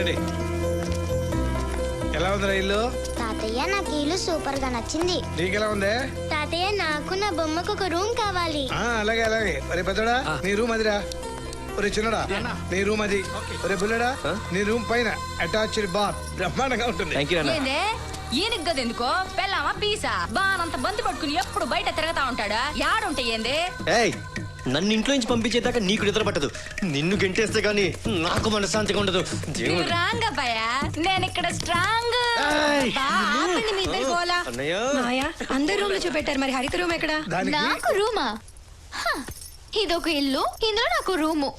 రండి. ఎలా ఉందిరా ఇల్లు? తాతయ్య నాకు ఇల్లు సూపర్గా నచ్చింది. నీకెలా ఉంది? తాతయ్య నాకు నా బొమ్మకు ఒక రూమ్ కావాలి. ఆ, అలాగే అలాగే. ఒరే పెద్దడా నీ రూమ్ అదిరా. ఒరే చిన్నడా నీ రూమ్ అది. ఒరే బుల్లడా నీ రూమ్ పైన అటాచ్డ్ బార్ బ్రహ్మాండంగా ఉంటుంది. థ్యాంక్ యూ అన్న. ఏందే? ఈయనకి గది ఎందుకో? పెళ్ళామా పీసా? బానంత బంతి పట్టుకుని ఎప్పుడు బయట తిరగతా ఉంటాడా? యాడుంటాయి ఏందే? ఏయ్ నన్ను ఇంట్లో నుంచి పంపించేదాకా నీకు నిద్ర పట్టదు. నిన్ను గెంటేస్తే గానీ నాకు మనశ్శాంతిగా ఉండదు. దేవుడు. రాంగ్ అబ్బాయా? నేను ఇక్కడ స్ట్రాంగ్. ఏయ్! ఆపండి మీ ఇద్దరు గోలా. అన్నయ్య. మాయా అందరు రూమ్లో చూపెట్టారు. మరి హరిత రూమ్ ఎక్కడ? నాకు రూమా? హ, ఇదొక ఇల్లు ఇందులో నాకు రూము.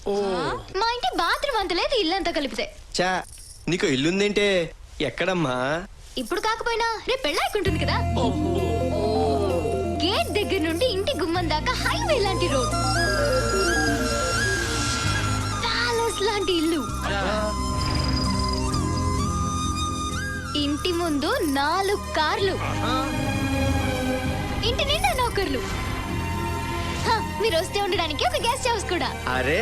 మా ఇంటి బాత్రూమ్ అంత లేదు ఇల్లు అంతా కలిపితే. చా నీకు ఇల్లుందేంటే? ఎక్కడమ్మా? ఇప్పుడు కాకపోయినా రేపు పెళ్ళాకుంటుంది కదా. గేట్ దగ్గర నుండి ఇంటి గుమ్మం దాకా హైవే లాంటి రోడ్. ఇంటి ముందు నాలుగు కార్లు. ఇంటి నిండా నౌకర్లు. హ, మీరు వస్తే ఉండడానికి ఒక గెస్ట్ హౌస్ కూడా. అరే.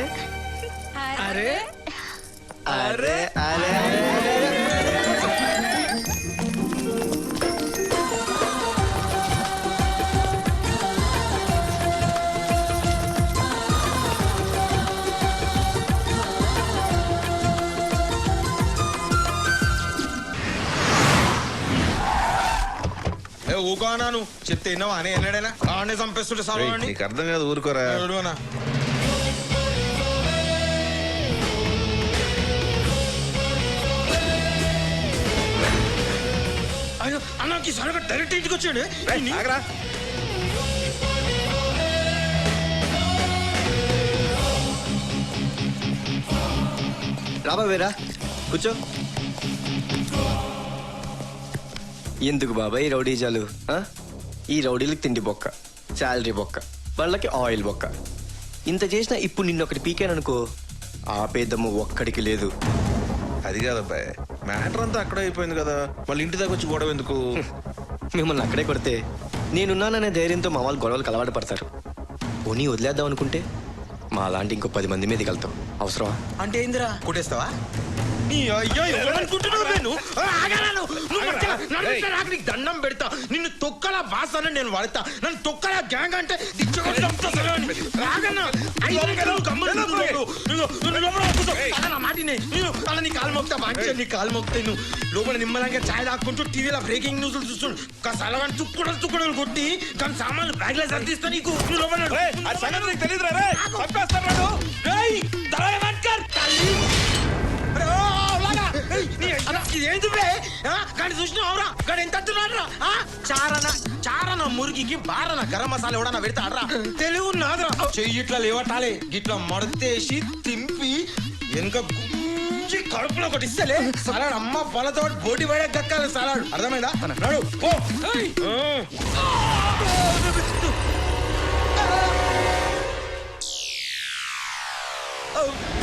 అరే అరే అరే. ఏ ఊకోనాను. చెప్తే విన్నావా అని ఎన్నడైనా ఆడనే చంపేస్తుంటే రేయ్, సాల్వాడిని నీకు అర్థం కాదు ఊరుకోరా. అయ్యో అన్నకి సరగా డైరెక్ట్ ఇంటికి వచ్చాడు. రేయ్, ఆగరా. రాబా వేరా కూర్చో. ఎందుకు బాబాయ్ ఈ రౌడీజాలు ఆ? ఈ రౌడీలకు తిండి బొక్క శాలరీ బొక్క వాళ్ళకి ఆయిల్ బొక్క. ఇంత చేసినా ఇప్పుడు నిన్ను ఒకటి పీకాననుకో. ఆపేదమ్ము ఒక్కడికి లేదు. అది కాదబ్బాయ్ మ్యాటర్ అంతా అక్కడ అయిపోయింది కదా. మళ్ళీ ఇంటి దాకా వచ్చి గొడవ ఎందుకు? మిమ్మల్ని అక్కడే కొడితే నేనున్నాననే ధైర్యంతో మా వాళ్ళు గొడవలకు అలవాటు పడతారు. పోనీ వదిలేద్దాం అనుకుంటే మా లాంటి ఇంకో పది మంది మీదకి వెళ్తాం. అవసరమా? అంటే ఏందిరా కొట్టేస్తావా? నీ అయ్యో ఎవరనుకుంటున్నావు నేను? ఆగరా నువ్వు. మధ్యలో నన్ను. ఇట్లా రాకు, నీకు దండం పెడతా. నిన్ను తొక్కల బాస్ అని నేను వాడతా. నన్ను తొక్కల గ్యాంగ్ అంటే లోపల నిమ్మలంగా ఛాయ్ తాక్కుంటూ టీవీలో బ్రేకింగ్ న్యూస్ చూస్తుండు. కసలవని తుక్కుడలు తుక్కుడలు కొట్టి కానీ సామాన్లు బ్యాగ్లో సర్దిస్తా నీకు. లోపల నడు. ఎందువే? కానీ చూసినావురా కానీ ఎంత అంటున్నాడురా చారన చారన మురికికి బారన గరం మసాలా ఎవడన్నా పెడతాడరా తెలుగు నాదురా. చెయ్యి ఇట్లా లేవటాలే. ఇట్లా మడతేసి తింపి వెనుక గుంజి కడుపులో కొట్టిస్తలే ఇస్తలే. సలాడ్ అమ్మ పొలతో బోటి పడే గక్కాలి సలాడ్. అర్థమైందా? నడు Oh.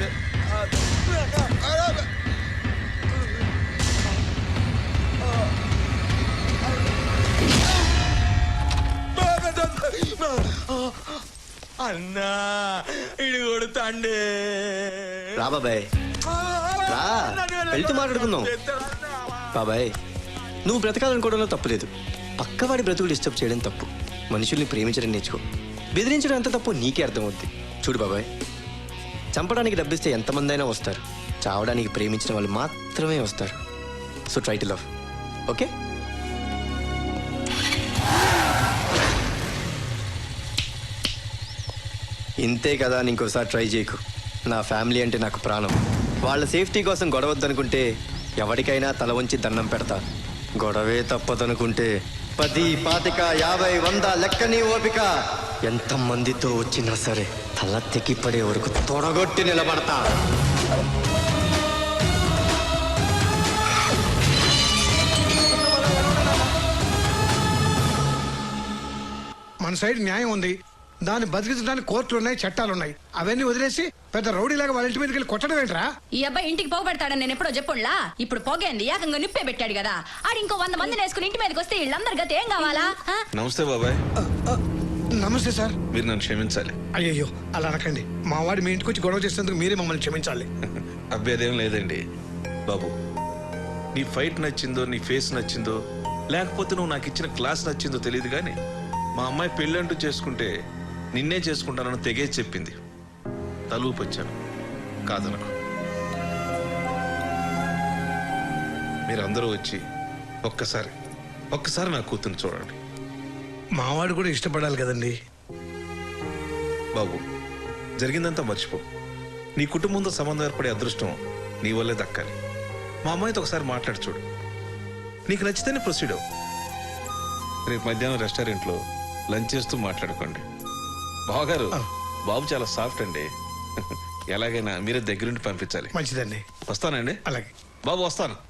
ఏయ్. ఆ. అన్నా ఇడు కొడుతాండే రా బాబాయ్ రా వెళ్తూ మాట్లాడుకుందాం బాబాయ్ నువ్వు బ్రతకాలనుకోవడంలో తప్పు లేదు పక్కవాడి బ్రతుకులు డిస్టర్బ్ చేయడం తప్పు మనుషుల్ని ప్రేమించడం నేర్చుకో బెదిరించడం ఎంత తప్పు నీకే అర్థమవుద్ది చూడు బాబాయ్ చంపడానికి డబ్బిస్తే ఎంతమంది అయినా వస్తారు. చావడానికి ప్రేమించిన వాళ్ళు మాత్రమే వస్తారు. So try to love okay ఇంతే కదా అని ఇంకోసారి ట్రై చేయకు. నా ఫ్యామిలీ అంటే నాకు ప్రాణం. వాళ్ళ సేఫ్టీ కోసం గొడవద్దనుకుంటే ఎవరికైనా తల వంచి దండం పెడతా. గొడవే తప్పదనుకుంటే పది పాతిక యాభై వంద లెక్కని ఓపిక. ఎంతమందితో వచ్చినా సరే తల తెక్కిపడే వరకు తొడగొట్టి నిలబడతా. మన సైడ్ న్యాయం ఉంది. దాన్ని బతికించడానికి కోర్టులు ఉన్నాయి చట్టాలు ఉన్నాయి అవన్నీ వదిలేసి పెద్ద రౌడీలాగా వాళ్ళ ఇంటి మీదకి వెళ్ళి కొట్టడం ఏంట్రా? ఈ అబ్బాయి ఇంటికి పోగొడతాడని నేను ఎప్పుడో చెప్పుండ్లా? ఇప్పుడు పోగేంది ఏకంగా నిప్పే పెట్టాడు కదా. ఆడు ఇంకో వంద మందిని వేసుకుని ఇంటి మీదకి వస్తే వీళ్ళందరి గతి ఏం కావాలా? నమస్తే బాబాయ్. నమస్తే సార్. మీరు నన్ను క్షమించాలి. అయ్యయ్యో అలా అనకండి. మా వాడు మీ ఇంటికి వచ్చి గొడవ చేసేందుకు మీరే మమ్మల్ని క్షమించాలి. అభ్యర్థం లేదండి. బాబు నీ ఫైట్ నచ్చిందో నీ ఫేస్ నచ్చిందో లేకపోతే నువ్వు నాకు ఇచ్చిన క్లాస్ నచ్చిందో తెలియదు కానీ మా అమ్మాయి పెళ్ళంటూ చేసుకుంటే నిన్నే చేసుకుంటానని తెగే చెప్పింది. తలూపు వచ్చాను. కాదనకు. మీరందరూ వచ్చి ఒక్కసారి ఒక్కసారి నా కూతుర్ని చూడండి. మావాడు కూడా ఇష్టపడాలి కదండి. బాబు జరిగిందంతా మర్చిపో. నీ కుటుంబంతో సంబంధం ఏర్పడే అదృష్టం నీ వల్లే దక్కాలి. మా అమ్మాయితో ఒకసారి మాట్లాడి చూడు. నీకు నచ్చితేనే ప్రొసీడ్ అవ్వు. రేపు మధ్యాహ్నం రెస్టారెంట్లో లంచ్ చేస్తూ మాట్లాడుకోండి. బావగారు బాబు చాలా సాఫ్ట్ అండి. ఎలాగైనా మీరే దగ్గరుండి పంపించాలి. మంచిదండి. వస్తానండి. అలాగే. బాబు వస్తాను.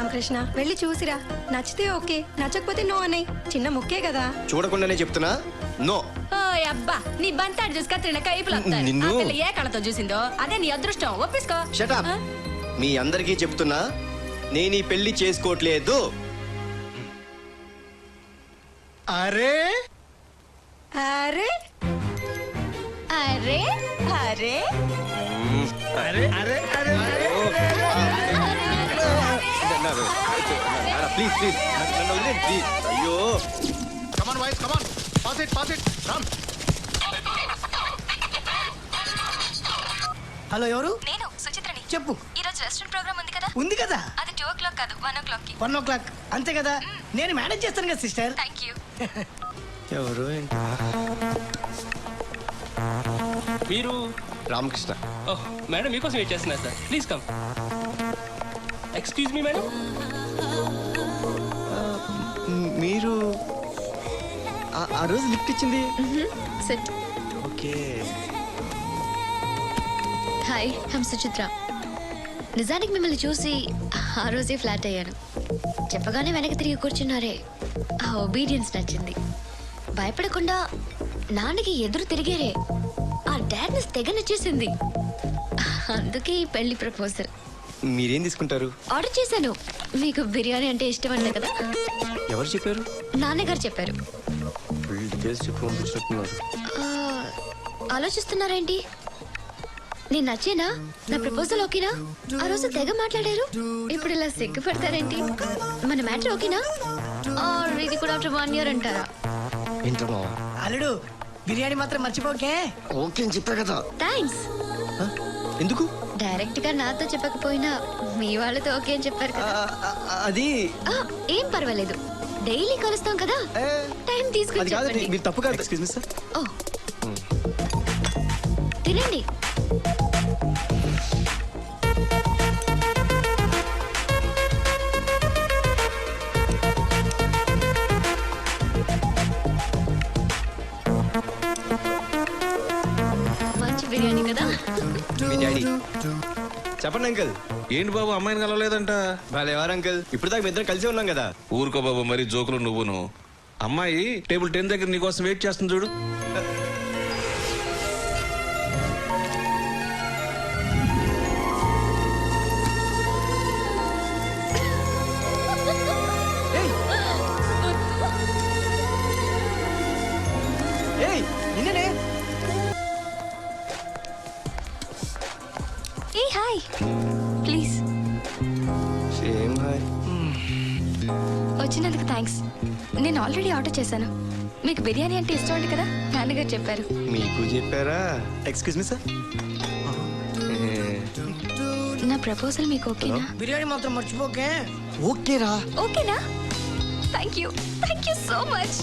రామకృష్ణ వెళ్ళి చూసిరా. నచ్చితే ఓకే నచ్చకపోతే నో అన్నయ్య. చిన్న ముక్కే కదా. చూడకుండానే చెప్తున్నా? నో. ఓ అబ్బా నీ బంతాడు చూసి కత్తిరిన కైపులు వస్తాయి. నిన్ను- ఆ పిల్ల ఏ కళతో చూసిందో అదే నీ అదృష్టం. ఒప్పించుకో షటప్ ఆ? మీ అందరికీ చెప్తున్నా నేను ఈ పెళ్ళి చేసుకోవట్లేదు. అరే? అరే? అరే? అరే అరే అరే అరే. ప్లీజ్ ప్లీజ్ నన్ను వదిలేయండి, ప్లీజ్ అయ్యో హలో ఎవరు? నేను సుచిత్రని. చెప్పు. ఈ రోజు రెస్టారెంట్ ప్రోగ్రామ్ ఉంది కదా? ఉంది కదా? అది టూ ఓ క్లాక్ కాదు వన్ ఓ క్లాక్కి. వన్ ఓ క్లాక్ అంతే కదా? నేను మేనేజ్ చేస్తాను కదా సిస్టర్ థ్యాంక్ యూ ఎవరు? ఏంటి? మీరు? రామకృష్ణ. ఓహ్ మేడం మీకోసం వెయిట్ చేస్తున్నారు sir. Please come excuse me madam. ఆ- రోజు లిఫ్ట్ ఇచ్చింది. Set okay. Hi hmm Suchitra. నిజానికి మిమ్మల్ని చూసి ఆ రోజే ఫ్లాట్ అయ్యాను. చెప్పగానే వెనక్కి తిరిగి కూర్చున్నారే. ఆ ఒబీడియన్స్ నచ్చింది. భయపడకుండా నాన్నకి ఎదురు తిరిగారే. ఆ డాడ్నెస్ తెగ నచ్చేసింది. అందుకే ఈ పెళ్ళి ప్రపోజల్ మీరేం తీసుకుంటారు? ఆర్డర్ చేశాను. మీకు బిర్యానీ అంటే ఇష్టం అంట కదా. ఎవరు చెప్పారు? నాన్నగారు చెప్పారు. డీటెయిల్స్ చెప్పి పంపించినట్టున్నారు ఆ, ఆలోచిస్తున్నారేంటి? నేను నచ్చేనా? నా ప్రపోజల్ ఓకేనా? ఆ రోజు తెగ మాట్లాడారు. ఇప్పుడు ఇలా సిగ్గుపడతారేంటి? మన మ్యాటర్ ఓకేనా? ఆర్ ఇది కూడా ఆఫ్టర్ వన్ ఇయర్ అంటారా? ఏంటో మావా అల్లుడు బిర్యానీ మాత్రం మర్చిపోకే. ఓకే అని చెప్పా కదా. థ్యాంక్స్? ఎందుకు? డైరెక్ట్గా నాతో చెప్పకపోయినా మీ వాళ్ళతో ఓకే అని చెప్పారు కదా. అది ఆ, ఏం పర్వాలేదు. డైలీ కలుస్తాం కదా? టైం తీసుకుని అది కాదు చెప్పండి. మీరు తప్పు కాదు. Excuse me sir oh. తినండి. మంచి బిర్యానీ కదా? మీ డాడీ చెప్పండి అంకుల్. ఏంటి బాబు అమ్మాయిని కలవలేదంట? ఎవరు అంకుల్. ఇప్పుడు దాకా ఇద్దరం కలిసే ఉన్నాం కదా. ఊరుకో బాబు మరి జోకులు నువ్వును. అమ్మాయి టేబుల్ టెన్ దగ్గర నీకోసం వెయిట్ చేస్తుంది చూడు. ఆల్రెడీ ఆర్డర్ చేశాను. మీకు బిర్యానీ అంటే ఇష్టం అండి కదా? నాన్నగారు చెప్పారు. మీకు చెప్పారా? ఎక్స్క్యూజ్ మీ సార్ నా ప్రపోజల్ మీకు ఓకేనా? బిర్యానీ మాత్రం మర్చిపోకే. ఓకేరా. ఓకేనా? Thank you thank you so much